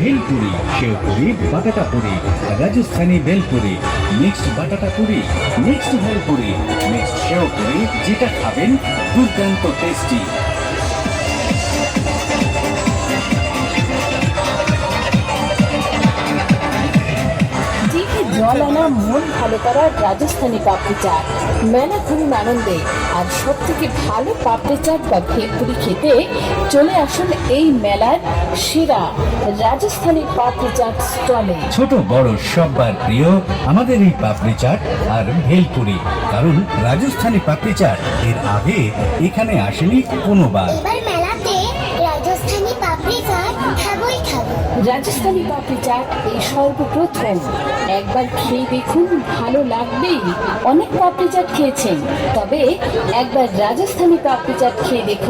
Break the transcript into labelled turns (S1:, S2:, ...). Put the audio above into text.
S1: ভেলপুরি শেওপুরি বাটাটা Puri Rajasthani bhelpuri mixed batata puri mixed bhelpuri mixed sevpuri যেটা খাবেন দুর্দান্ত টেস্টি
S2: আনা মন ভালো করার রাজস্থানি পাপড়ি চাট মেলা ঘুরুন আনন্দে আর সব থেকে ভালো পাপড়ি চাট বা ভেলপুরি খেতে চলে আসুন এই মেলার সেরা রাজস্থানি পাপড়ি চাট স্টলে।
S1: ছোট, বড় সবার প্রিয় আমাদের এই পাপড়ি চাট আর ভেলপুরি, কারণ রাজস্থানি পাপড়ি চাট এর আগে এখানে আসেনি কোনোবার।
S2: রাজস্থানি পাপড়ি চাট এই সর্বপ্রথম। একবার খেয়ে দেখুন, ভালো লাগবেই। অনেক পাপড়ি চাট খেয়েছেন, তবে একবার রাজস্থানি পাপড়ি চাট খেয়ে দেখুন।